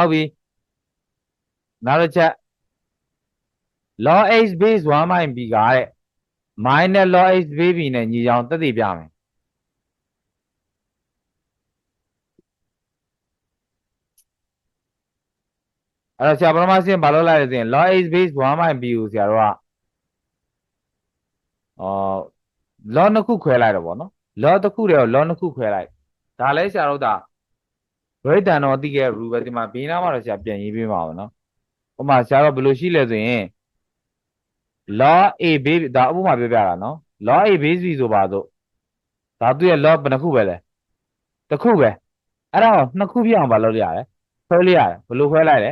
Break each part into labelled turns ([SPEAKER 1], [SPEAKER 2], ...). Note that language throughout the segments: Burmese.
[SPEAKER 1] ဟုတ်ပြီနောက်တစ်ချက် log x base 1 minus b ကတဲ့ minus log x base b နဲ့ညီအောင်တက်တည်ပြမယ်အဲ့တော့ဆရာပထမဆင့်ဘာလုပ်လိုက်လဲဆိုရင် log x base 1 minus b ကိုဆရာတို့ကအော် log နှစ်ခုခွဲလိုက်တော့ဗောနော် log တစ်ခုတည်းကို log နှစ်ခုခွဲလိုက်ဒါလဲဆရာတို့ဒါဘ ရိတ်တန်တော်သိခဲ့ rule ပဲဒီမှာဘေးနားမှာတော့ဆရာပြန်ရေးပေးပါဦးနော်ဥပမာဆရာတို့ဘယ်လိုရှိလဲဆိုရင် log a base ဒါဥပမာပြောပြတာနော် log a base b ဆိုပါတော့ဒါသူ့ရဲ့ log ဘယ်နှခုပဲလဲတစ်ခုပဲအဲ့ဒါကိုနှစ်ခုပြအောင်မလုပ်ရရတယ်ခွဲလိုက်ရတယ်ဘယ်လိုခွဲလိုက်လဲ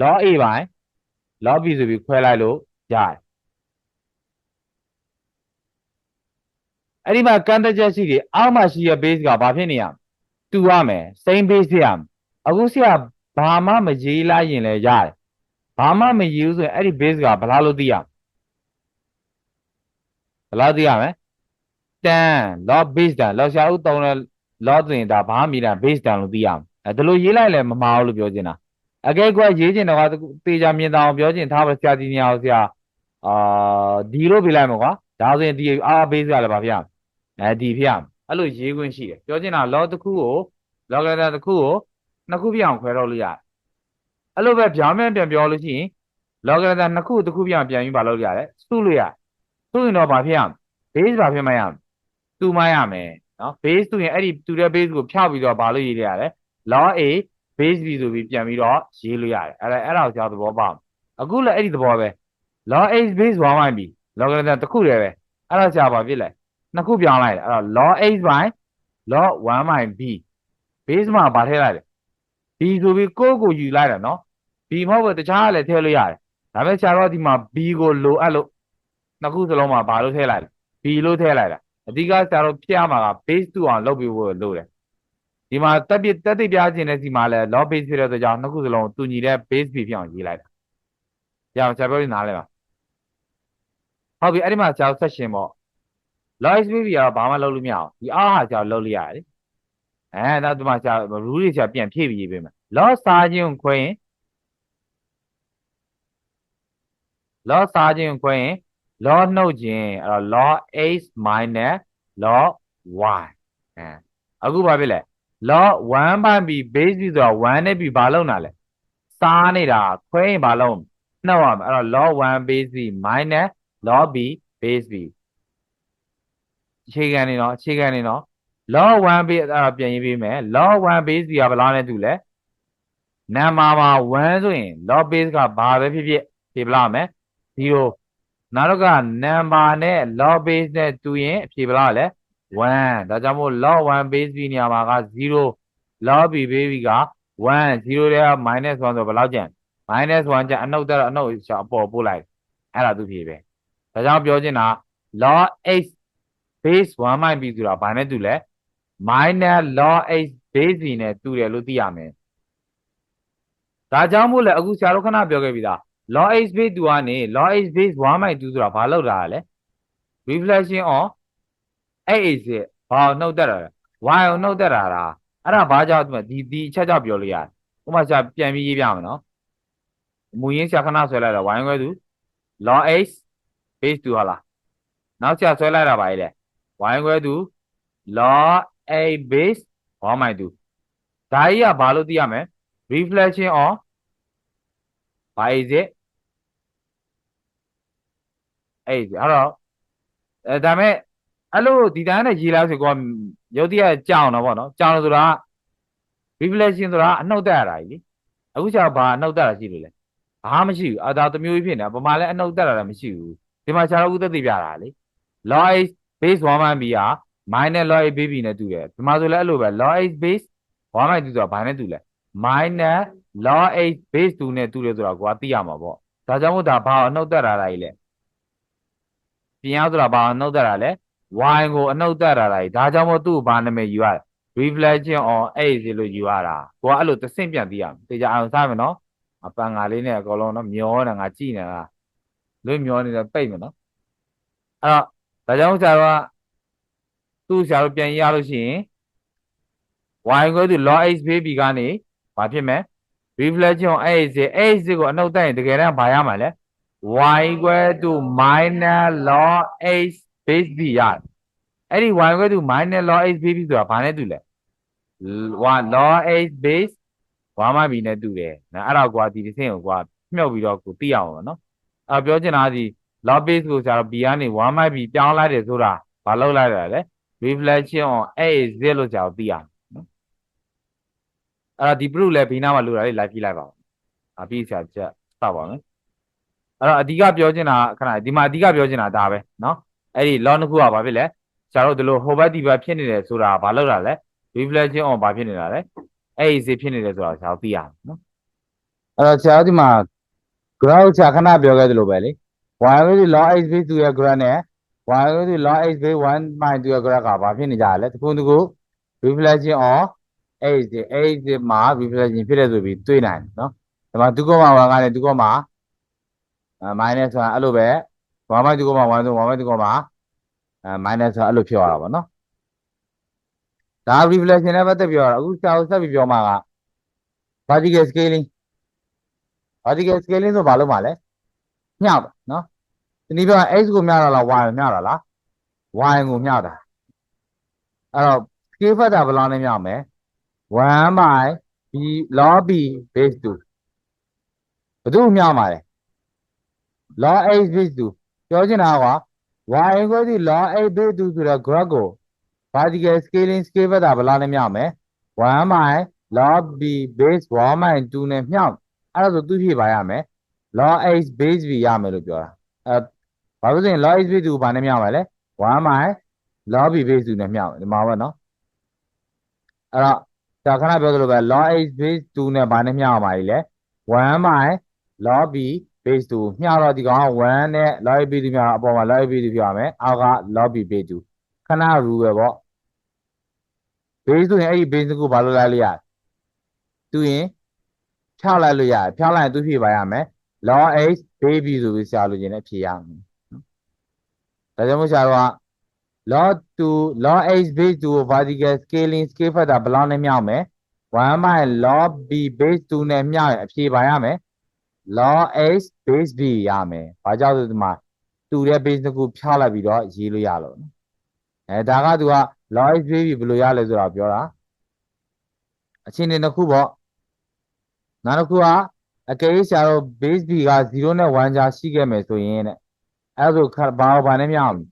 [SPEAKER 1] log a ပိုင်း log b ဆိုပြီးခွဲလိုက်လို့ရတယ်အဲ့ဒီမှာကန့်တက်ချက်ရှိတယ်အောက်မှာရှိရဲ့ base ကဘာဖြစ်နေရမလဲ တူရမယ် same base ဖြစ်ရမယ်အခုဆရာဘာမှမရေးလိုက်ရင်လည်းရတယ်ဘာမှမရေးဘူးဆိုရင်အဲ့ဒီ base ကဘယ်လောက်လို့သိရမလဲဘယ်လောက်သိရမလဲ10 log base 10 log ဆရာဦးတုံးတဲ့ log ဆိုရင်ဒါဘာမှမီတာ base 10လို့သိရမယ်အဲဒါလို့ရေးလိုက်လည်းမမှားဘူးလို့ပြောချင်တာအကဲကွက်ရေးချင်တော့ကတေချာမြင်တာအောင်ပြောချင်ထားပါဆရာကြီးညာအောင်ဆရာအာဒီလို့ပြလိုက်မှာကွာဒါဆိုရင်ဒီအာ base ကလည်းဘာဖြစ်ရမလဲအဲဒီဖြစ်ရမယ် အဲ့လိုရေးခွင့်ရှိတယ်ပြောချင်တာ log တစ်ခုကို log letter တစ်ခုကိုနှစ်ခုပြအောင်ခွဲတော့လို့ရတယ်အဲ့လိုပဲဗျာမန်ပြန်ပြောလို့ရှိရင် log letter နှစ်ခုတစ်ခုပြအောင်ပြန်ပြီးမလုပ်လို့ရတယ်စုလို့ရတယ်စုရင်တော့ဘာဖြစ်ရမလဲ base ဘာဖြစ်မှရမလဲတူမရမယ်နော် base တူရင်အဲ့ဒီတူတဲ့ base ကိုဖျောက်ပြီးတော့ဘာလို့ရေးလိုက်ရလဲ log a base b ဆိုပြီးပြန်ပြီးတော့ရေးလို့ရတယ်အဲ့ဒါအဲ့ဒါကိုကြောက်သဘောပေါက်အခုလည်းအဲ့ဒီသဘောပဲ log a base 1 y b log letter တစ်ခုတည်းပဲအဲ့ဒါကြာပါဖြစ်လဲ နှစ်ခုပြောင်းလိုက်တယ်အဲ့တော့ log a by log 1 by b base မှာဗာထည့်လိုက်တယ် b ဆိုပြီးကိုယ့်ကိုယူလိုက်တာနော် b မဟုတ်ဘူးတခြားကလည်းထည့်လို့ရတယ်ဒါပေမဲ့ဆရာတော့ဒီမှာ b ကိုလိုအပ်လို့နှစ်ခုစလုံးမှာဘာလို့ထည့်လိုက်လဲ b လို့ထည့်လိုက်တာအဓိကဆရာတို့ပြမှာက base 2အောင်လုပ်ပြီးဖို့လိုတယ်ဒီမှာတက်ပြတက်တိပြခြင်းတဲ့စီမှာလဲ log base ဖြစ်တဲ့အတွက်ကြောင့်နှစ်ခုစလုံးတူညီတဲ့ base b ဖြစ်အောင်ရေးလိုက်တာရအောင်ဆရာပြောနေနားလဲပါဟုတ်ပြီအဲ့ဒီမှာဆရာ section ပေါ့ log base b ကတော့ဘာမှလုပ်လို့မရအောင်ဒီအားဟာဆရာလုပ်လို့ရတယ်လေအဲဒါဒီမှာဆရာ rule တွေဆရာပြန်ဖြည့်ပြီးရေးပေးမယ် log စားခြင်းခွဲရင် log စားခြင်းခွဲရင် log နှုတ်ခြင်းအဲ့တော့ log x minus log y အဲအခုဘာဖြစ်လဲ log 1 by b base b ဆိုတာ1နဲ့ b ဘာလုပ်နာလဲစားနေတာခွဲရင်ဘာလုပ်နှုတ်ရမယ်အဲ့တော့ log 1 base b minus log b base b အခြေခံနေနော်အခြေခံနေနော် log 1 base အဲ့ဒါပြန်ရေးပေးမယ် log 1 base b ကဘယ်လောက်နဲ့တူလဲနံပါတ်မှာ1ဆိုရင် log base ကဘာပဲဖြစ်ဖြစ်ဖြေပလာမယ်0နောက်တော့ကနံပါတ်နဲ့ log base နဲ့တူရင်အဖြေဘယ်လောက်လဲ1ဒါကြောင့်မို့ log 1 base b နေရာမှာက0 log b base b က1 0တဲ့က minus 1ဆိုဘယ်လောက်ကျန် minus 1ကျန်အနှုတ်တက်အနှုတ်ရှာအပေါ်ပို့လိုက်အဲ့ဒါသူဖြေပဲဒါကြောင့်ပြောချင်တာ log x base 1 minus b ဆိုတာဘာနဲ့တူလဲ minus log x base b နဲ့တူတယ်လို့သိရမယ်ဒါကြောင့်မို့လဲအခုဆရာတို့ခဏပြောခဲ့ပြီသား log x base 2ကနေ log x base 1 minus 2ဆိုတာဘာလောက်တာလဲ reflection on x ရဲ့ဘာကိုနှုတ်တက်တာလဲ y ကိုနှုတ်တက်တာလားအဲ့ဒါဘာကြောင့်ဒီဒီအချက်ကြောင့်ပြောလို့ရတယ်ဥပမာဆရာပြန်ပြီးရေးပြမယ်နော်မူရင်းဆရာခဏဆွဲလိုက်တာ y ခွဲသူ log x base 2ဟုတ်လားနောက်ဆရာဆွဲလိုက်တာပါလေ y ခွဲသူ log a base 1 minus 2ဒါကြီးကဘာလို့သိရမလဲ reflection on ဘာ is it အဲ့ဒီအဲ့တော့အဲဒါမဲ့အဲ့လိုဒီတိုင်းနဲ့ရေးလိုက်ဆိုကောရုပ်တရက်ကြောင်တော့ဗောနော်ကြောင်ဆိုတာ reflection ဆိုတာအနှုတ်တက်ရတာကြီးလေအခုကျတော့ဘာအနှုတ်တက်တာရှိလို့လဲဘာမှမရှိဘူးအာဒါတစ်မျိုးကြီးဖြစ်နေတာပမာလည်းအနှုတ်တက်တာလည်းမရှိဘူးဒီမှာခြားတော့ဥသက်သိပြတာလေ log x base 1 man b က minus log x baby နဲ့တူတယ်ဒီမှာဆိုလည်းအဲ့လိုပဲ log x base 1 man 2ဆိုတာဘာနဲ့တူလဲ minus log x base 2နဲ့တူတယ်ဆိုတော့ကိုကသိရမှာပေါ့ဒါကြောင့်မို့ဒါဘာအနှုတ်တက်တာလားကြီးလဲပြင်အောင်ဆိုတာဘာအနှုတ်တက်တာလဲ y ကိုအနှုတ်တက်တာလားကြီးဒါကြောင့်မို့သူ့ကိုဘာနာမည်ယူရလဲ reflection on x လို့ယူရတာကိုကအဲ့လိုသစင့်ပြန်သိရမယ်တေချာအောင်စားမယ်နော်အပန်ငါလေးနဲ့အကောင်လုံးနော်မျောနေငါကြည့်နေတာလွတ်မျောနေတယ်ပိတ်မယ်နော်အဲ့တော့ ဒါကြောင့်ဆရာတော်ကသူ့ဆရာတော်ပြန်ရလို့ရှိရင် y ကိုသူ log x baby ကနေဘာဖြစ်မလဲ reflection on x 8 x ကိုအနှုတ်တက်ရင်တကယ်တမ်းဘာရမှာလဲ y equal to minus log x base b ရတယ်အဲ့ဒီ y equal to minus log x base b ဆိုတာဘာနဲ့တူလဲ1 log x base 1 by b နဲ့တူတယ်နော်အဲ့တော့ကွာဒီတစ်ဆင့်ကိုကွာမြုပ်ပြီးတော့ကိုသိရအောင်ပါနော်အဲ့ပြောချင်တာကဒီ log base ကိုကျတော့ b ကနေ1 by b ပြောင်းလိုက်တယ်ဆိုတာဘာလုပ်လိုက်တာလဲ reflection on a is 0လို့ကြာတော့သိရမယ်နော်အဲ့တော့ဒီ proof လဲဘီနာမှာလို့တာလေးလိုက်ပြလိုက်ပါဦးအပြီးဆရာချက်စပါမယ်အဲ့တော့အဓိကပြောချင်တာခဏဒီမှာအဓိကပြောချင်တာဒါပဲနော်အဲ့ဒီ law နှစ်ခုကဘာဖြစ်လဲဆရာတို့ဒီလိုဟိုဘက်ဒီဘက်ဖြစ်နေတယ်ဆိုတာဘာလုပ်တာလဲ reflection on ဘာဖြစ်နေတာလဲ a is ဖြစ်နေတယ်ဆိုတာဆရာတို့သိရမယ်နော်အဲ့တော့ဆရာတို့ဒီမှာ graph ဆရာခဏပြောခဲ့သလိုပဲလေ y လို့ဒီ log x base 2ရဲ့ graph နဲ့ y လို့ဒီ log x base 1 minus 2ရဲ့ graph ကဘာဖြစ်နေကြလဲတခုတခု reflection on x ဒီ x ဒီမှာ reflection ဖြစ်တဲ့ဆိုပြီးတွေ့နိုင်တယ်နော်ဒီမှာ2 1ကနေ2အဲ minus ဆိုတာအဲ့လိုပဲ1 by 2 1 1ဆို1 by 2အဲ minus ဆိုတာအဲ့လိုဖြစ်သွားတာပေါ့နော်ဒါ reflection နဲ့ပတ်သက်ပြောတာအခုဆရာတို့ဆက်ပြီးပြောမှာက vertical scaling vertical scaling ဆိုဘာလို့မှာလဲမျှပါနော် ဒီနည်းပြောရင် x ကိုမျှတာလား y ကိုမျှတာလား y ကိုမျှတာအဲ့တော့ scale factor ဘယ်လောက်နဲ့မျှမလဲ1 by b log b base 2ဘယ်သူမျှမှာလဲ log x base 2ပြောချင်တာက y equal to log x base 2ဆိုတော့ graph ကို vertical scaling scale factor ဘယ်လောက်နဲ့မျှမလဲ1 by log b base 1 by 2နဲ့မျှအဲ့ဒါဆိုသူဖြည့်ပါရမယ် log x base b ရမယ်လို့ပြောတာအဲ ဘာလို့ဆိုရင် log x base 2ကိုဘာနဲ့မျှပါလဲ1 by log b base 2နဲ့မျှပါဒီမှာပေါ့နော်အဲ့တော့ဒါခဏပြောသလိုပဲ log x base 2နဲ့ဘာနဲ့မျှပါလဲ1 by log b base 2မျှတော့ဒီကောင်က1နဲ့ log b 2မျှတော့အပေါ်မှာ log b 2ဖြစ်ရမယ်အောက်က log b base 2ခဏ rule ပဲပေါ့ base 2ရင်အဲ့ဒီ base ကိုဘာလို့လိုက်လိုက်ရသူရင်ဖြောက်လိုက်လို့ရတယ်ဖြောက်လိုက်ရင်သူဖြေပါရမယ် log x baby ဆိုပြီးဆရာလိုချင်တဲ့ဖြေရမယ် ဒါကြောင့်မို့ဆရာတို့က log 2 log x base 2ကို vertical scaling scale factor ဘယ်လောက်နဲ့မြောက်မယ်1 by log b base 2နဲ့မြောက်ရင်အဖြေပါရမယ် log x base b ရမယ်ဘာကြောင့်ဆိုဒီမှာတူတဲ့ base တစ်ခုဖြောက်လိုက်ပြီးတော့ရေးလို့ရလို့နော်အဲဒါကသူက log x baby ဘယ်လိုရလဲဆိုတာပြောတာအခြေအနေတစ်ခုပေါ့နောက်တစ်ခုကအကယ်၍ဆရာတို့ base b က0နဲ့1ကြားရှိခဲ့မယ်ဆိုရင်တဲ့ အဲ့ဒါဆိုခါဘာဘာနဲ့မြောက်မလဲ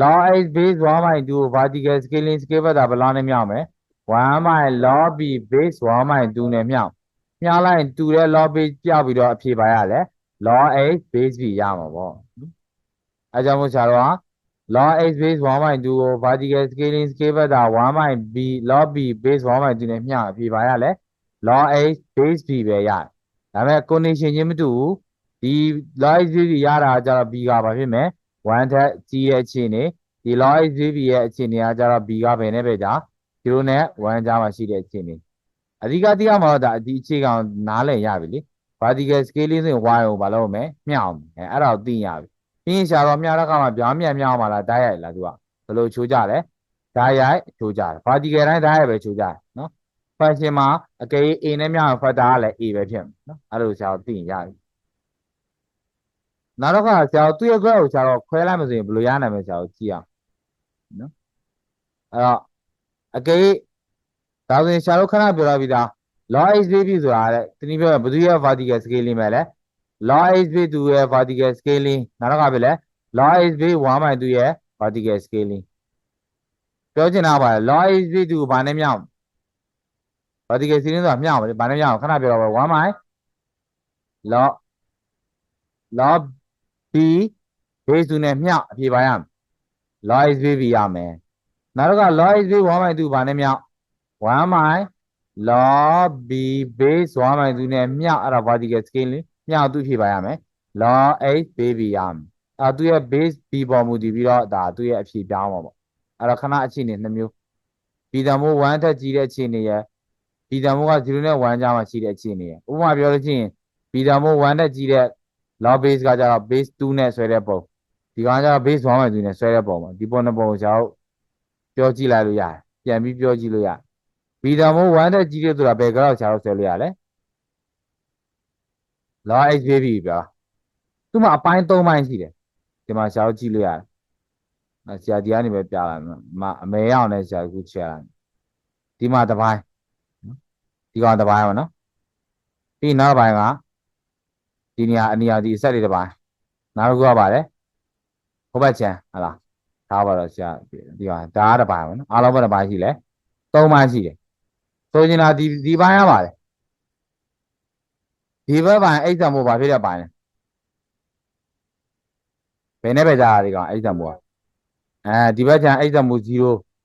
[SPEAKER 1] log x base 1 by 2 vertical scaling scale factor ဘယ်လောက်နဲ့မြောက်မလဲ1 by log b base 1 by 2နဲ့မြောက်မြောက်လိုက်ရင်တူတဲ့ log base ပြောက်ပြီးတော့အဖြေပါရလဲ log x base b ရမှာပေါ့အဲကြောင့်မို့ဆရာတို့က log x base 1 by 2ကို vertical scaling scale factor 1 by b log b base 1 by 2နဲ့မျှအဖြေပါရလဲ log x base b ပဲရတယ်ဒါပေမဲ့ condition ချင်းမတူဘူး ဒီ log x base b ရတာကျတော့ b ကဘာဖြစ်မလဲ1ထက်ကြီးရဲ့အခြေအနေဒီ log x base b ရဲ့အခြေအနေကကျတော့ b ကဘယ်နဲ့ပဲကြာ0နဲ့1ကြားမှာရှိတဲ့အခြေအနေအဓိကတိရမှာတော့ဒါဒီအခြေခံနားလည်ရပြီလေ vertical scaling ဆိုရင် y ကိုဘာလုပ်မလဲမျှအောင်အဲအဲ့ဒါကိုသိရပြီပြီးရင်ရှာတော့မျှတဲ့အခါမှာပြောင်းမြန်မျှအောင်ပါလားဓာတ်ရိုက်လားသူကဘယ်လိုချိုးကြလဲဓာတ်ရိုက်ချိုးကြတယ် vertical တိုင်းဓာတ်ရိုက်ပဲချိုးကြတယ်နော် function မှာအကယ်၍ a နဲ့မျှအောင် factor ကလည်း a ပဲဖြစ်မှာနော်အဲ့လိုရှာတော့သိရင်ရပြီ နောက်တော့ကဆရာတို့သူ့ရဲ့ graph ကိုဆရာတို့ခွဲလိုက်မှဆိုရင်ဘယ်လိုရနိုင်မလဲဆရာတို့ကြည့်အောင်နော်အဲ့တော့အကယ်၍ဒါဆိုရင်ဆရာတို့ခဏပြောရပြီးသား log x baby ဆိုတာတဲ့တနည်းပြောရင်ဘယ်သူရဲ့ vertical scaling ပဲလဲ log x baby သူရဲ့ vertical scaling နောက်တော့ကပဲလဲ log x baby 1 by 2ရဲ့ vertical scaling ပြောချင်တာပါလေ log x baby သူကိုဘာနဲ့မြောက် vertical scaling ဆိုတာမြောက်ပါလေဘာနဲ့မြောက်ခဏပြောတော့ပါ1 by log log b base 2နဲ့မျှအဖြေပါရမယ် log x baby ရမယ်နောက်တော့က log x baby 1 by 2ဘာနဲ့မြောက်1 by log b base 1 by 2နဲ့မျှအဲ့ဒါ vertical scaling မျှသူဖြေပါရမယ် log x baby ရမယ်အဲ့သူရဲ့ base b ပေါ်မူတည်ပြီးတော့ဒါသူရဲ့အဖြေပြောင်းမှာပေါ့အဲ့တော့ခဏအခြေအနေနှစ်မျိုး b တန်မိုး1ထက်ကြီးတဲ့အခြေအနေရယ် b တန်မိုးက0နဲ့1ကြားမှာရှိတဲ့အခြေအနေရယ်ဥပမာပြောလို့ရှိရင် b တန်မိုး1ထက်ကြီးတဲ့ log base ကကြတော့ base 2နဲ့ဆွဲတဲ့ပုံဒီကောင်ကကြတော့ base 1မှ2နဲ့ဆွဲတဲ့ပုံပါဒီပုံနှစ်ပုံကိုကျွန်တော်ပြောကြည့်လိုက်လို့ရတယ်ပြန်ပြီးပြောကြည့်လို့ရတယ် b b တန်ဖိုး1တက်ကြီးတယ်ဆိုတာဘယ်ကတော့ဆရာတို့ဆွဲလို့ရလဲလော x ပေးပြီပြောသူ့မှာအပိုင်း၃ပိုင်းရှိတယ်ဒီမှာဆရာတို့ကြည့်လို့ရတယ်အဲဆရာဒီကနေပဲပြလိုက်မှာမအမေရအောင်လည်းဆရာကူချက်လိုက်ဒီမှာတစ်ပိုင်းနော်ဒီကောင်တစ်ပိုင်းပါနော်ပြီးနောက်တစ်ပိုင်းက ဒီနေရာအနီရာဒီအဆက်လေးတစ်ပိုင်းနောက်တစ်ခုကပါလေဟိုဘက်ချမ်းဟလားထားပါတော့ဆရာဒီကဒါကတစ်ပိုင်းပါနော်အားလုံးပဲတစ်ပိုင်းရှိလဲသုံးပိုင်းရှိတယ်ဆိုရင်ဒါဒီဒီပိုင်းရပါတယ်ဒီဘက်ပိုင်းအိတ်ဆံမို့ဘာဖြစ်တဲ့ပိုင်းလဲဘယ်နဲ့ပဲကြားရဒီကောင်အိတ်ဆံမို့အဲဒီဘက်ချမ်းအိတ်ဆံမို့0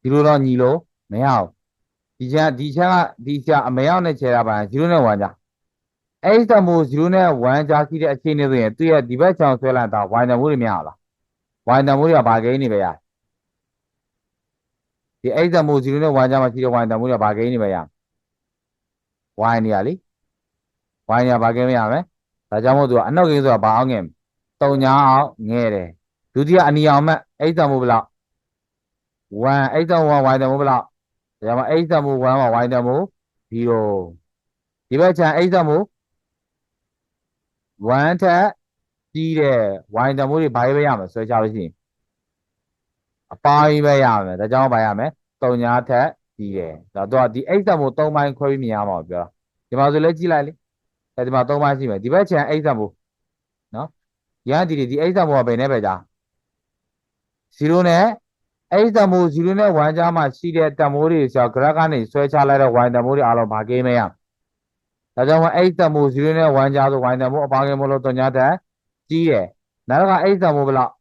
[SPEAKER 1] 0တော့ညီလို့မရဘူးဒီချမ်းဒီချမ်းကဒီချမ်းအမေရောက်နဲ့ခြေတာပိုင်း0နဲ့1ကြား အိတ်ဆံမို့0နဲ့1ကြားရှိတဲ့အခြေအနေဆိုရင်သူရဲ့ဒီဘက်ချမ်းဆွဲလိုက်တာ y တန်မို့တွေမရဘူးလား y တန်မို့တွေကဘာကိန်းနေပဲရဒီအိတ်ဆံမို့0နဲ့1ကြားမှာရှိတဲ့ y တန်မို့တွေကဘာကိန်းနေပဲရ y နေရလေ y နေရဘာကိန်းမရမယ်ဒါကြောင့်မို့သူကအနောက်ကိန်းဆိုတာဘာအောင်ငယ်တုံညာအောင်ငဲတယ်ဒုတိယအနီအောင်မဲ့အိတ်ဆံမို့ဘလောက်1အိတ်ဆံမို့1 y တန်မို့ဘလောက်ဒါကြောင့်မို့အိတ်ဆံမို့1မှာ y တန်မို့0ဒီဘက်ချမ်းအိတ်ဆံမို့ 1ထက်ကြီးတဲ့ y တန်မို့တွေဘာပဲရမယ်ဆွဲချလို့ရှိရင်အပိုင်းပဲရမယ်ဒါကြောင့်ဘာရမယ်တုံညာထက်ကြီးတယ်ဒါတော့ဒီအိတ်ဆံမို့3ပိုင်းခွဲပြီးမြင်ရမှာပြောဒီမှာဆိုလဲကြည့်လိုက်လေအဲဒီမှာ3ပိုင်းရှိမယ်ဒီဘက်ချမ်းအိတ်ဆံမို့နော်ရန်ဒီဒီအိတ်ဆံမို့ကဘယ်နဲ့ပဲကြာ0နဲ့အိတ်ဆံမို့0နဲ့1ကြားမှာရှိတဲ့တန်မိုးတွေဆိုတော့ graph ကနေဆွဲချလိုက်တဲ့ y တန်မိုးတွေအားလုံးဘာကိန်းမရ ဒါကြောင့်မို့အိတ်ဆံမို့0နဲ့1ကြားဆို y တန်မိုးအပါကိန်းမို့လို့တုံညာထက်ကြီးတယ်နောက်ကအိတ်ဆံမို့ဘယ်လောက်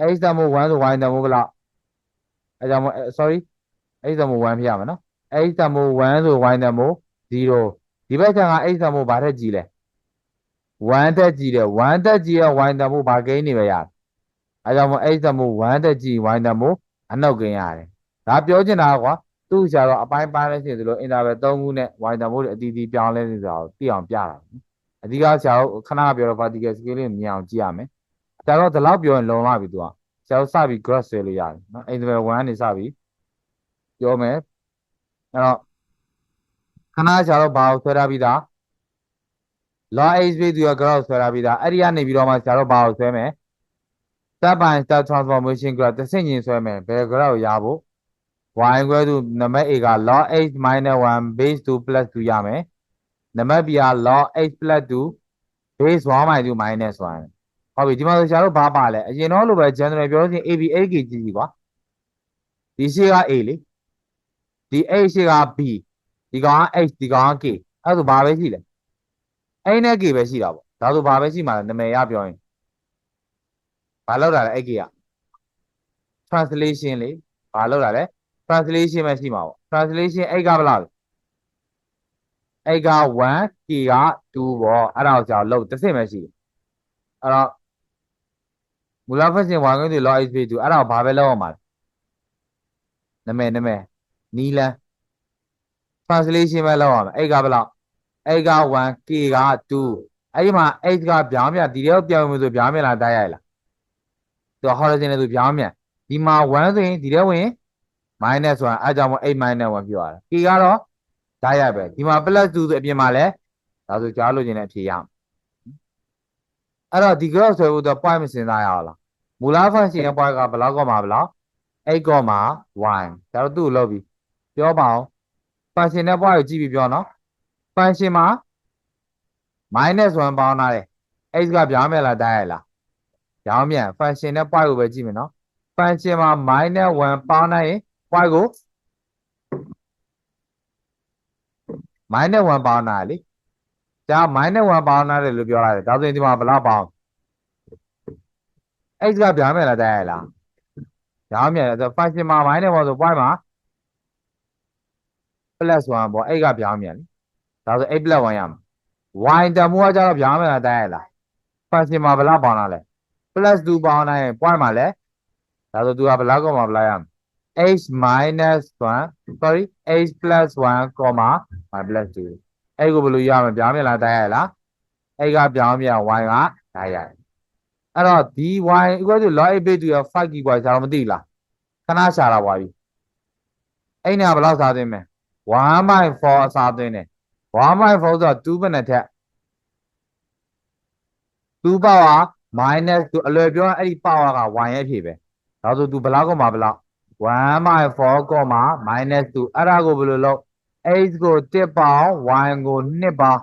[SPEAKER 1] အိတ်ဆံမို့1ဆို y တန်မို့ဘယ်လောက်အဲကြောင့်မို့ sorry အိတ်ဆံမို့1ဖြစ်ရမယ်နော်အိတ်ဆံမို့1ဆို y တန်မို့0ဒီဘက်ချက်ကအိတ်ဆံမို့ဘာထက်ကြီးလဲ1တက်ကြီးတယ်1တက်ကြီးရဲ့ y တန်မို့ဘာကိန်းနေပဲရတယ်အဲကြောင့်မို့အိတ်ဆံမို့1တက်ကြီး y တန်မို့အနောက်ကိန်းရတယ်ဒါပြောချင်တာကွာ သူ့ဆရာတော့အပိုင်းပိုင်းလဲရှိသလို interval 3ခုနဲ့ y တန်မို့တွေအတီးတီးပြောင်းလဲနေဆိုတာကိုသိအောင်ပြတာအဓိကဆရာတို့ခဏပြောတော့ vertical scale လေးမြင်အောင်ကြည့်ရမယ်ဆရာတော့ဒီလောက်ပြောရင်လုံလာပြီသူကဆရာတို့စပြီး graph ဆွဲလို့ရတယ်နော် interval 1ကနေစပြီးပြောမယ်အဲ့တော့ခဏဆရာတို့ဘာကိုဆွဲထားပြီးသား log h ပြီးသူက graph ဆွဲထားပြီးသားအဲ့ဒီကနေပြီးတော့မှဆရာတို့ဘာကိုဆွဲမယ် step by step transformation graph တစ်ဆင့်ချင်းဆွဲမယ်ဘယ် graph ကိုရဖို့ y equal to နံပါတ် a က log h minus 1 base 2 plus 2ရမယ်နံပါတ် b က log h plus 2 base 1 minus 2 minus 1ဟုတ်ပြီဒီမှာဆိုဆရာတို့ဘာပါလဲအရင်တော့လိုပဲ general ပြောလို့ရှိရင် ab ak ကြည့်ကြည့်ကွာဒီရှေ့က a လေဒီ h ရှေ့က b ဒီကောင်က h ဒီကောင်က k အဲ့ဒါဆိုဘာပဲရှိလဲ a နဲ့ k ပဲရှိတာပေါ့ဒါဆိုဘာပဲရှိမှာလဲနာမည်ရပြောရင်ဘာလောက်တာလဲ ak က translation လေဘာလောက်တာလဲ translation ပဲရှိမှာပေါ့ translation 8ကဘယ်လောက်လဲ8က1 k က2ပေါ့အဲ့ဒါကိုကြာလို့တစ်စင်ပဲရှိတယ်အဲ့တော့မူလ function 1ကိုဒီ log h 2အဲ့ဒါကိုဘာပဲလောက်အောင်ပါလဲနာမည်နာမည်နီလန် translation ပဲလောက်အောင်8ကဘယ်လောက်8က1 k က2အဲ့ဒီမှာ h ကပြောင်းပြန်ဒီတယောက်ပြောင်းမယ်ဆိုပြောင်းပြန်လားတိုက်ရိုက်လားသူ horizon နဲ့သူပြောင်းပြန်ဒီမှာ1ဆိုရင်ဒီထဲဝင် minus 1အဲကြောင့်မို့8 minus 1ပြောရတာ k ကတော့ဓာတ်ရပဲဒီမှာ plus 2ဆိုအပြင်မှာလဲဒါဆိုကြားလို့ခြင်းနဲ့ဖြေရအောင်အဲ့တော့ဒီ graph ဆွဲဖို့တော့ point မစဉ်းစားရအောင်လားမူလ function ရဲ့ point ကဘယ်လောက်ကောမှာဘယ်လောက်8ကောမှာ y ဒါတော့သူ့ကိုလုပ်ပြီးပြောပါအောင် function နဲ့ point ကိုကြည့်ပြီးပြောနော် function မှာ minus 1ပေါင်းထားတယ် x ကပြောင်းမယ်လားတိုက်ရလားပြောင်းမြန် function နဲ့ point ကိုပဲကြည့်မယ်နော် function မှာ minus 1ပေါင်းနိုင်ရင် point ကို minus 1ပေါင်းတာလေဒါ minus 1ပေါင်းတာတယ်လို့ပြောရတယ်ဒါဆိုရင်ဒီမှာဘယ်လောက်ပေါင်း x ကပြောင်းမယ်လားတိုက်ရလားပြောင်းမြန်ဆို function မှာ minus 1ဆို point မှာ plus 1ပေါ့ x ကပြောင်းမြန်လေဒါဆို x plus 1ရမှာ y တန်မိုးကကြတော့ပြောင်းမယ်လားတိုက်ရလား function မှာဘယ်လောက်ပေါင်းတာလဲ plus 2ပေါင်းနိုင်ရင် point မှာလဲဒါဆို तू ကဘယ်လောက်ကောမှာဘယ်လောက်ရမလဲ h minus 1 sorry h plus 1 comma y plus 2အဲ့ကိုဘယ်လိုရမလဲပြောင်းပြန်လားတိုက်ရလားအဲ့ကပြောင်းပြန် y ကတိုက်ရတယ်အဲ့တော့ dy equal to log 8 base to 5 equal ရှာတော့မသိလားခဏရှာတာပါပြီအဲ့နာဘယ်လောက်စားသွင်းမလဲ1/4အစားသွင်းတယ်1/4ဆိုတော့2ဘယ်နဲ့ထက်2 power minus 2အလွယ်ပြောရင်အဲ့ဒီ power က y ရဲ့အဖြစ်ပဲဒါဆို तू ဘလောက်ကောင်မှာဘလောက် 1 by 4ကောမှာ minus 2အဲ့ဒါကိုဘယ်လိုလုပ် x ကို1ပေါင်း y ကို2ပေါင်း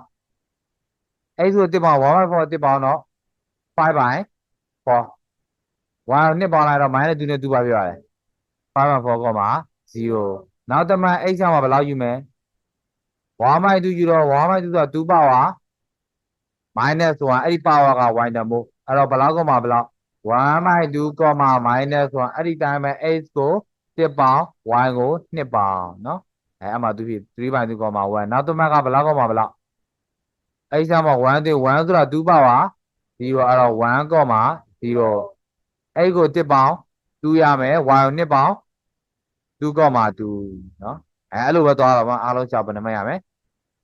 [SPEAKER 1] x ကို1ပေါင်း1 by 4 1ပေါင်းတော့5 by 4 y ကို2ပေါင်းလိုက်တော့ minus 2နဲ့2ပါပြောရတယ်5 by 4ကောမှာ0နောက်တစ်မှန် x ကမှာဘယ်လောက်ယူမလဲ1 by 2ယူတော့1 by 2ဆိုတော့2 power minus 1အဲ့ဒီ power က y တန်ဖို့အဲ့တော့ဘယ်လောက်ကောမှာဘယ်လောက် 1 by 2 comma minus 1အဲ့ဒီတိုင်းပဲ x ကို1ပေါင်း y ကို2ပေါင်းเนาะအဲအမှသူဖြစ်3 by 2 comma 1နောက်တစ်မှတ်ကဘယ်လောက်ကောမှာဘယ်လောက်အဲ့ဒီမှာ1 3 1ဆိုတာ2 power 0အဲ့တော့1 comma 0အဲ့ကို1ပေါင်း2ရမယ် y ကို2ပေါင်း2 comma 2เนาะအဲအဲ့လိုပဲသွားတော့မှအားလုံးရှာဘယ်နှမရမယ်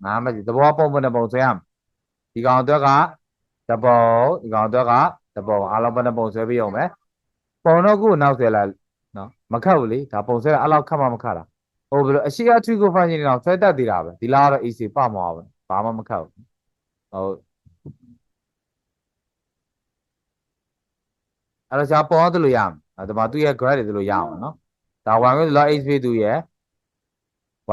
[SPEAKER 1] ငါးမစီသဘောပုံပုံနဲ့ပုံဆွဲရမယ်ဒီကောင်အတွက်ကတပုံဒီကောင်အတွက်ကတ ပုံအားလုံးဘယ်နှပုံဆွဲပြအောင်မယ်ပုံတော့ကိုနောက်ဆွဲလိုက်နော်မခတ်ဘူးလေဒါပုံဆွဲတာအဲ့လောက်ခတ်မှမခတ်တာဟိုဘယ်လိုအရှိကထရီကိုဖန်ရှင်နေတော့ဆွဲတတ်သေးတာပဲဒီလားတော့ AC ပမှာပဲဘာမှမခတ်ဘူးဟုတ်အဲ့တော့ရှားပေါ်တော့လို့ရမယ်အဲ့ဒါမှသူ့ရဲ့ grade တွေလို့ရအောင်နော်ဒါ one with log h ပေးသူရဲ့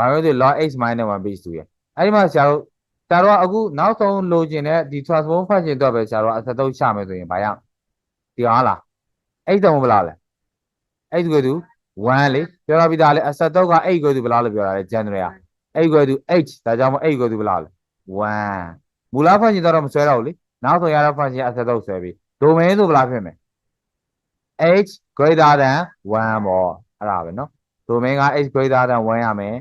[SPEAKER 1] one with log h minus 1 base သူရဲ့အဲ့ဒီမှာရှားတို့ ဆရာတော်ကအခုနောက်ဆုံးလိုချင်တဲ့ဒီ transform function တော့ပဲဆရာတော်ကအဆက်သုံးချမယ်ဆိုရင်ဘာရဒီဟာလားအဲ့တုံးဘယ်လားလဲအဲ့ဒီကတူ1လေပြောရပြီးသားလေအဆက်သုံးကအဲ့ကိုတူဘယ်လားလို့ပြောတာလေ general ကအဲ့ကိုတူ h ဒါကြောင့်မို့အဲ့ကိုတူဘယ်လားလဲ1မူလ function တော့မဆွဲတော့ဘူးလေနောက်ဆုံးရတဲ့ function အဆက်သုံးဆွဲပြီး domain ဆိုဘယ်လားဖြစ်မယ် h greater than 1ပေါ့အဲ့ဒါပဲเนาะ domain က h greater than 1ရမယ်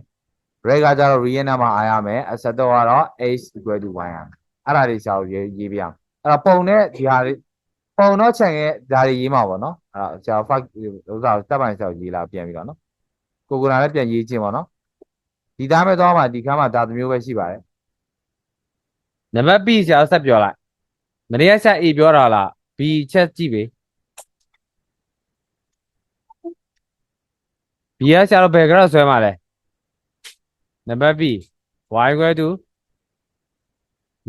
[SPEAKER 1] break ကကြတော့ real number အားရမယ်အဆက်တော့ကတော့ h equal to 1ရမယ်အဲ့ဒါတွေရှားရေးရေးပြအောင်အဲ့တော့ပုံနဲ့ဒီဟာတွေပုံတော့ခြံရဲ့ဒါတွေရေးမှာပေါ့နော်အဲ့တော့ရှား fact ဥစ္စာကို step by step ရေးလာပြန်ပြီးတော့နော်ကိုကိုနာလည်းပြန်ရေးခြင်းပေါ့နော်ဒီသားမဲ့တော့မှဒီခါမှဒါတစ်မျိုးပဲရှိပါတယ်နံပါတ် B ဆရာဆက်ပြောလိုက်မနေ့ကဆက် A ပြောတာလား B ချက်ကြည့်ပေ B ကဆရာတော့ဘယ်ကတော့ဆွဲမှာလဲ နံပါတ် B y equal to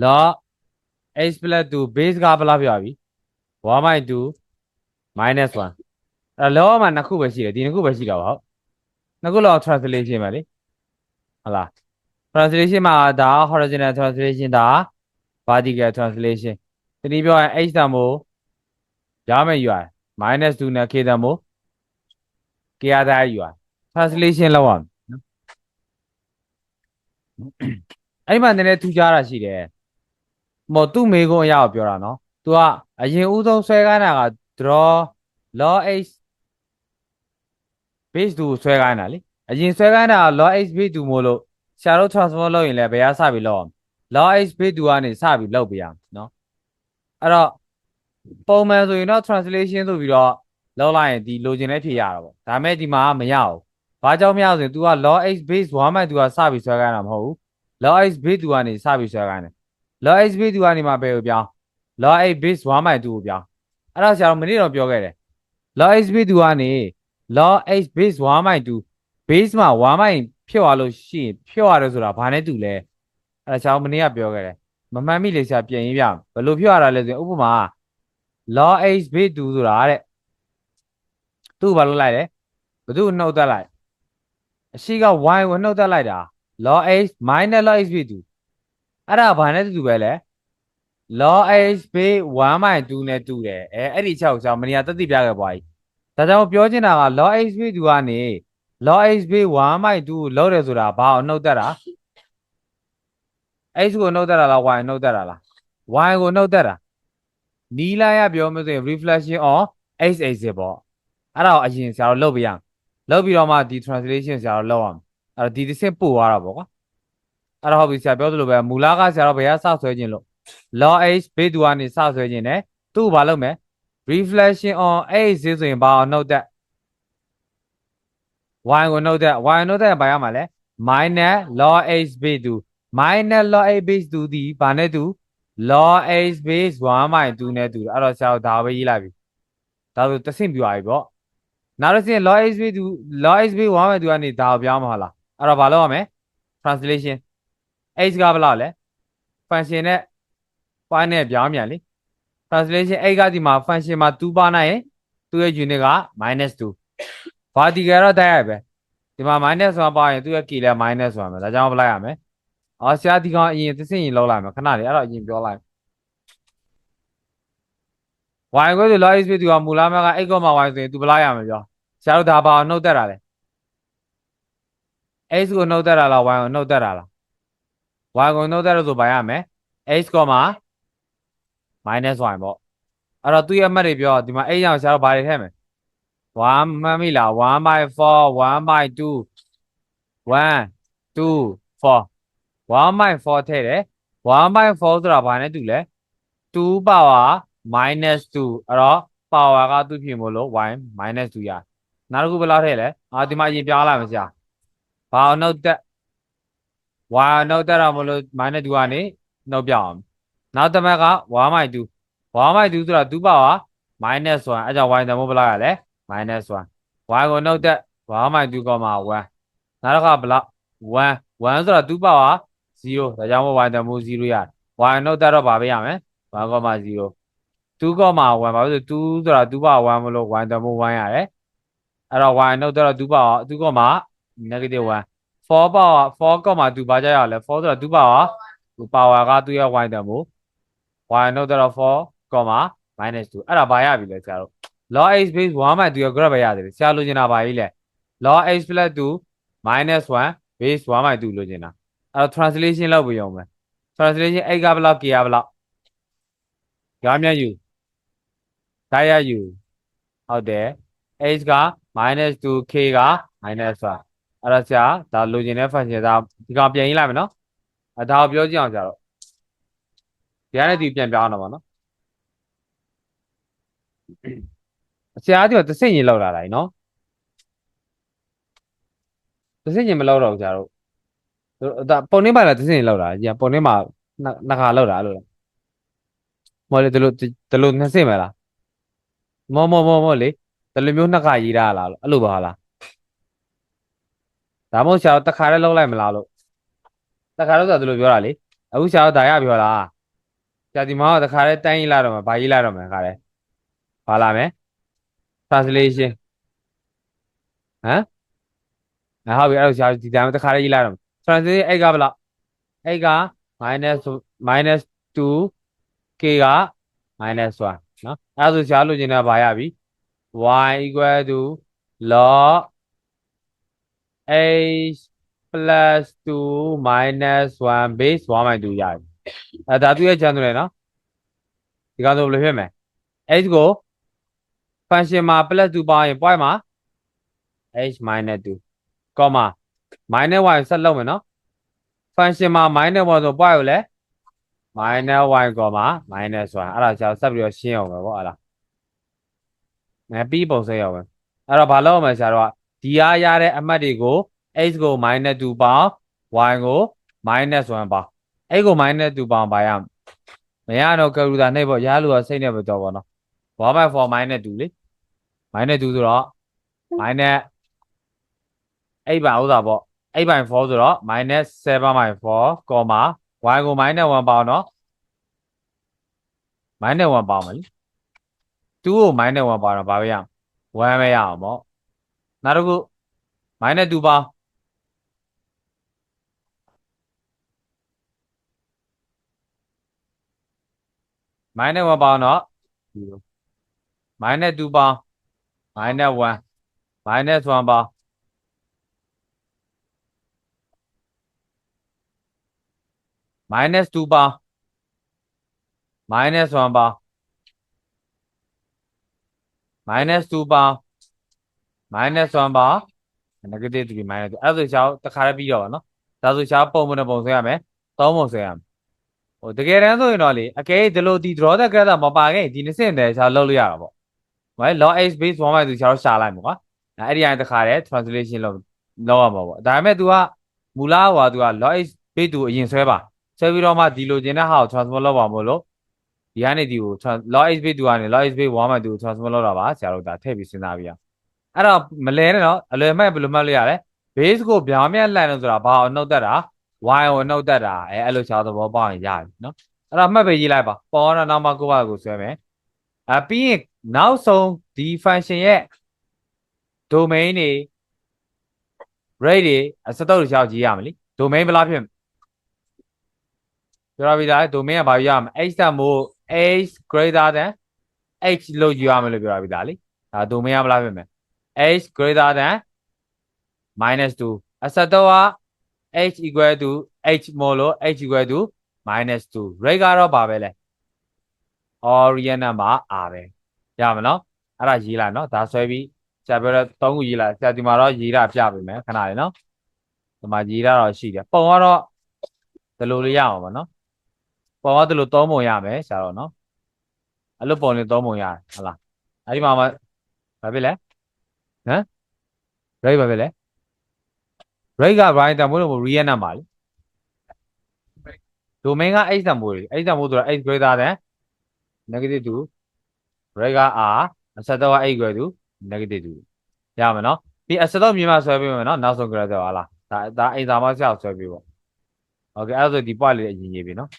[SPEAKER 1] log h plus 2 base ကဘယ်လောက်ပြပြီ1 by 2 minus 1အဲ့တော့ log မှာနှစ်ခုပဲရှိတယ်ဒီနှစ်ခုပဲရှိတော့ဟုတ်နှစ်ခုလောက် translation ပဲလေဟုတ်လား translation မှာဒါ horizontal translation ဒါ vertical translation ဒီနည်းပြောရင် h တန်မို့ရမယ်ယူရ minus 2နဲ့ k တန်မို့ k ရတဲ့ယူရ translation လောက်အောင် အဲ့ဒီမှာနည်းနည်းထူးခြားတာရှိတယ်။မော်သူ့မေကုန်းအရာကိုပြောတာနော်။ तू ကအရင်ဦးဆုံးဆွဲခိုင်းတာက draw log h base 2ကိုဆွဲခိုင်းတာလေ။အရင်ဆွဲခိုင်းတာက log h base 2မို့လို့ရှာတော့ transform လုပ်ရင်လည်းဘယ်ကစပြီးလုပ်အောင် log h base 2ကနေစပြီးလုပ်ပြရအောင်နော်။အဲ့တော့ပုံမှန်ဆိုရင်တော့ translation ဆိုပြီးတော့လောက်လိုက်ရင်ဒီလိုချင်တဲ့ဖြေရတာပေါ့။ဒါပေမဲ့ဒီမှာမရဘူး။ ဘာကြောင့်မရဆိုရင် तू က log h base 1မှ तू ကစပြီးဆွဲခိုင်းတာမဟုတ်ဘူး။ log h base 2ကနေစပြီးဆွဲခိုင်းတယ် log h base 2ကနေမှဘယ်ကိုပြောင်း log h base 1မှ2ကိုပြောင်းအဲ့ဒါဆရာတို့မနေ့တော့ပြောခဲ့တယ် log h base 2ကနေ log h base 1မှ2 base မှာ1မှဖြစ်သွားလို့ရှိရင်ဖြစ်သွားတယ်ဆိုတာဘာနဲ့တူလဲအဲ့ဒါဆရာတို့မနေ့ကပြောခဲ့တယ်မမှန်မိလေဆရာပြန်ရေးပြဘယ်လိုဖြစ်ရတာလဲဆိုရင်ဥပမာ log h base 2ဆိုတာတဲ့သူ့ဘာလုပ်လိုက်လဲဘသူ့နှုတ်သက်လိုက် အရှိက y ကိုနှုတ်သက်လိုက်တာ log h minus log h base 2အဲ့ဒါဘာနဲ့တူတူပဲလဲ log h base 1 by 2နဲ့တူတယ်အဲအဲ့ဒီအချက်ကိုကျွန်တော်မနေ့ကသက်သိပြခဲ့ပွားကြီးဒါကြောင့်ပြောချင်တာက log h base 2ကနေ log h base 1 by 2ကိုလောက်တယ်ဆိုတာဘာအောင်နှုတ်သက်တာ h ကိုနှုတ်သက်တာလား y ကိုနှုတ်သက်တာလား y ကိုနှုတ်သက်တာနီးလာရပြောမလို့ဆိုရင် reflection on h axis ပေါ့အဲ့ဒါကိုအရင်ဆရာတို့လုပ်ပြရအောင် လုပ်ပြီးတော့မှဒီ translation ဆရာတို့လုပ်အောင်အဲ့တော့ဒီတစ်ဆင့်ပို့သွားတာပေါ့ကွာအဲ့တော့ဟုတ်ပြီဆရာပြောသလိုပဲမူလကဆရာတို့ဘယ်ကစဆွဲခြင်းလို့ log h ဘေးသူကနေစဆွဲခြင်းနဲ့သူ့ကိုဘာလုပ်မလဲ reflection on h ဈေးဆိုရင်ဘာအောင်နှုတ်သက် y ကိုနှုတ်သက် y နှုတ်သက်ဘာရမှာလဲ minus log h ဘေးသူ minus log h base 2ဒီဘာနဲ့တူ log h base 1 by 2နဲ့တူတယ်အဲ့တော့ဆရာတို့ဒါပဲရေးလိုက်ပြီဒါဆိုတဆင့်ပြသွားပြီပေါ့ နောက်တစ်ဆင့် log h base 2 log h base 1 by 2ကနေဒါကိုပြောင်းမှာဟုတ်လားအဲ့တော့ဘာလုပ်ရမလဲ translation h ကဘယ်လောက်လဲ function နဲ့ point နဲ့ပြောင်းပြန်လေ translation h ကဒီမှာ function မှာ2ပါနိုင်ရင်သူ့ရဲ့ unit က -2 vertical တော့တိုက်ရိုက်ပဲဒီမှာ minus 1ပါရင်သူ့ရဲ့ key လည်း minus 1ပဲဒါကြောင့်ဘယ်လိုက်ရမလဲအော်ဆရာဒီကောင်အရင်သစင်ရင်လောက်လိုက်မယ်ခဏလေးအဲ့တော့အရင်ပြောလိုက် y ကိုဆို log x ဖြစ်သူကမူလမဲ့က x ကောမှာ y ဆိုရင် तू ဘယ်လိုက်ရမလဲပြောဆရာတို့ဒါပါအောင်နှုတ်တက်တာလေ x ကိုနှုတ်တက်တာလား y ကိုနှုတ်တက်တာလား y ကိုနှုတ်တက်လို့ဆိုဘာရမလဲ x ကောမှာ minus y ပေါ့အဲ့တော့သူ့ရဲ့အမှတ်တွေပြောဒီမှာ x ရောက်ဆရာတို့ဘာတွေထည့်မလဲ1မှတ်မိလား1 by 4 1 by 2 1 2 4 1 by 4ထည့်တယ်1 by 4ဆိုတာဘာနဲ့တူလဲ2 power minus 2အဲ့တော့ power ကသူ့ဖြစ်မို့လို့ y minus 2ရနောက်တစ်ခုဘယ်လောက်ထည့်လဲအာဒီမှာအရင်ပြောင်းလိုက်မှာဆရာဘာအောင်နှုတ်တက် y နှုတ်တက်တော့မလို့ minus 2ကနေနှုတ်ပြောင်းအောင်နောက်တစ်မက်က1 by 2 1 by 2ဆိုတာ2 power minus 1အဲ့ကြောင့် y တန်ဖို့ဘယ်လောက်ရလဲ minus 1 y ကိုနှုတ်တက်1 by 2 1နောက်တစ်ခါဘယ်လောက်1 1ဆိုတာ2 power 0ဒါကြောင့်မို့ y တန်ဖို့0ရတယ် y နှုတ်တက်တော့ဗာပေးရမယ် 1.0 2.1ဘာလို့လဲ2ဆိုတာ2ပါ1မလို့ y တမို့1ရတယ်အဲ့တော့ y နှုတ်တော့2ပါ2 negative 1 4ပါ4.2ဘာကြရလဲ4ဆိုတာ2ပါ2 power ကသူ့ရဲ့ y တမို့ y နှုတ်တော့4 minus 2အဲ့ဒါဘာရပြီလဲဆရာတို့ log x base 1 by 2ရဲ့ graph ပဲရတယ်ဆရာလိုချင်တာဘာကြီးလဲ log x plus 2 minus 1 base 1 by 2လိုချင်တာအဲ့တော့ translation လုပ်ပြီးအောင်မယ် translation x ကဘယ်လောက် k ကဘယ်လောက်ကြောင်းမြတ်ယူ တိုက်ရယူဟုတ်တယ် h က -2k က -1 အဲ့တော့ဆရာဒါလိုချင်တဲ့ function ဒါဒီကောင်ပြန်ရေးလိုက်မယ်နော်အဒါကိုပြောကြည့်အောင်ဆရာတို့ဒီကနေဒီပြန်ပြောင်းတော့ပါနော်ဆရာဒီကသစိရင်လောက်လာလိုက်နော်သစိရင်မလောက်တော့ဘူးဆရာတို့ဒါပုံနေပါလားသစိရင်လောက်လာကြီးပုံနေမှာနှစ်ခါလောက်တာအဲ့လိုမဟုတ်လေဒီလိုဒီလိုနှစ်စိမလား မောမောမောမောလေဒီလိုမျိုးနှစ်ခါရေးတာလားအဲ့လိုပါလားဒါမှမဟုတ်ဆရာတို့တစ်ခါတည်းလောက်လိုက်မလားလို့တစ်ခါတော့ဆိုဒီလိုပြောတာလေအခုဆရာတို့ဒါရပြောလားဆရာဒီမှာတစ်ခါတည်းတိုင်းရေးလာတော့မှာဘာရေးလာတော့မှာခါတည်းဘာလာမယ် translation ဟမ်အဲဟုတ်ပြီအဲ့လိုဆရာဒီတိုင်းတစ်ခါတည်းရေးလာတော့ translation အဲ့ကဘယ်လောက်အဲ့က minus minus 2 k က minus 1 နော်အဲ့ဒါဆိုရှားလို့ကျင်တာဘာရပြီ y equal to log h plus 2 minus 1 base 1 by 2ရပြီအဲဒါသူရဲ့ချမ်းသူလေနော်ဒီကောင်ဆိုဘယ်လိုဖြစ်မလဲ h ကို function မှာ plus 2ပါရင် point မှာ h minus 2 comma minus y ဆက်လုပ်မယ်နော် function မှာ minus 1ဆို point ကိုလည်း minus y, minus 1အဲ့ဒါကျွန်တော်ဆက်ပြီးတော့ရှင်းအောင်ပဲဗောအဲ့လားအဲပြီးပုံစံရောက်ပဲအဲ့တော့ဘာလုပ်ရမလဲဆရာတို့ကဒီအားရတဲ့အမှတ်တွေကို x ကို minus 2ပေါင်း y ကို minus 1ပေါင်း x ကို minus 2ပေါင်းပါရမရတော့ကယ်ကူတာနှိပ်ပေါ့ရလို့ကစိတ်နဲ့ပဲတော့ဗောနော်1 by 4 minus 2လေ minus 2ဆိုတော့ minus 8ပါဥစ္စာပေါ့8 by 4ဆိုတော့ minus 7 by 4, y ကို minus 1ပေါင်းနော် minus 1ပေါင်းမယ်လေ2ကို minus 1ပေါင်းတော့ဘာပဲရအောင်1ပဲရအောင်ပေါ့နောက်တစ်ခု minus 2ပေါင်း minus 1ပေါင်းတော့0 minus 2ပေါင်း minus 1 minus 1ပေါင်း minus 2ပေါင်း minus 1ပေါင်း minus 2ပေါင်း minus 1ပေါင်း negative 3 minus 2အဲ့ဒါဆိုရှားတခါတည်းပြီးတော့ပါနော်ဒါဆိုရှားပုံမနဲ့ပုံဆွဲရမယ်သုံးပုံဆွဲရမယ်ဟိုတကယ်တမ်းဆိုရင်တော့လေအကယ်ဒီလိုဒီ draw the graph မပါခဲ့ဒီနှစ်စင်တယ်ရှားလုပ်လို့ရတာပေါ့ဟဲ့ log x base 1 by 2ရှားရှာလိုက်မှာကွာအဲ့ဒီအရင်တခါတည်း translation လုပ်လုပ်ရမှာပေါ့ဒါပေမဲ့ तू ကမူလဟိုက तू က log x base 2အရင်ဆွဲပါ ဆွဲပြီးတော့မှဒီလိုချင်တဲ့ဟာကို transfer လုပ်ပါမို့လို့ဒီကနေဒီကို log x base 2ကနေ log x base 1 by 2ကို transfer လုပ်တာပါဆရာတို့ဒါထည့်ပြီးစဉ်းစားပြီးအောင်အဲ့တော့မလဲနဲ့တော့အလွယ်မဲ့ဘယ်လိုမှတ်လို့ရလဲ base ကိုပြောင်းပြန်လှန်လို့ဆိုတာဘာကိုနှုတ်သက်တာ y ကိုနှုတ်သက်တာအဲအဲ့လိုခြားသဘောပေါက်ရင်ရပြီနော်အဲ့ဒါမှတ်ပဲရေးလိုက်ပါပေါ်တော့နောက်မှကိုယ့်ဘာကိုဆွဲမယ်အပြီးရင်နောက်ဆုံးဒီ function ရဲ့ domain တွေ rate တွေအစတုပ်တွေရှောက်ကြည့်ရမယ်လी domain ဘယ်လားဖြစ် ပြောရပြီလား domain ကဘာယူရမလဲ h တန်မို့ h greater than h လို့ယူရမယ်လို့ပြောရပြီလားလीဒါ domain ကဘယ်လားဖြစ်မယ် h greater than minus 2အစတုပ်က h equal to h မို့လို့ h equal to minus 2 rate ကတော့ဘာပဲလဲ original number r ပဲရမနော်အဲ့ဒါရေးလိုက်နော်ဒါဆွဲပြီးဆရာပြောတဲ့၃ခုရေးလိုက်ဆရာဒီမှာတော့ရေးတာပြပေးမယ်ခဏလေးနော်ဒီမှာရေးတာတော့ရှိတယ်ပုံကတော့ဒီလိုလေးရအောင်ပါနော် ပုံကဒီလိုသုံးပုံရမယ်ဆရာတော့နော်အဲ့လိုပုံလေးသုံးပုံရတယ်ဟုတ်လားအဲ့ဒီမှာမဘာဖြစ်လဲဟမ် rate ဘာဖြစ်လဲ rate က Brian တန်ဖိုးလို့ real number လေ domain က h တန်ဖိုးလေ h တန်ဖိုးဆိုတာ h greater than negative 2 rate က r အဆက်တော့ h equal to negative 2ရမယ်နော်ပြီးအဆက်တော့မြေမှာဆွဲပေးမယ်နော်နောက်ဆုံး graph တော့ဟာလားဒါဒါအိမ်သာမဆရာဆွဲပေးပေါ့ okay အဲ့ဒါဆိုဒီ point လေးအရင်ရေးပြီနော်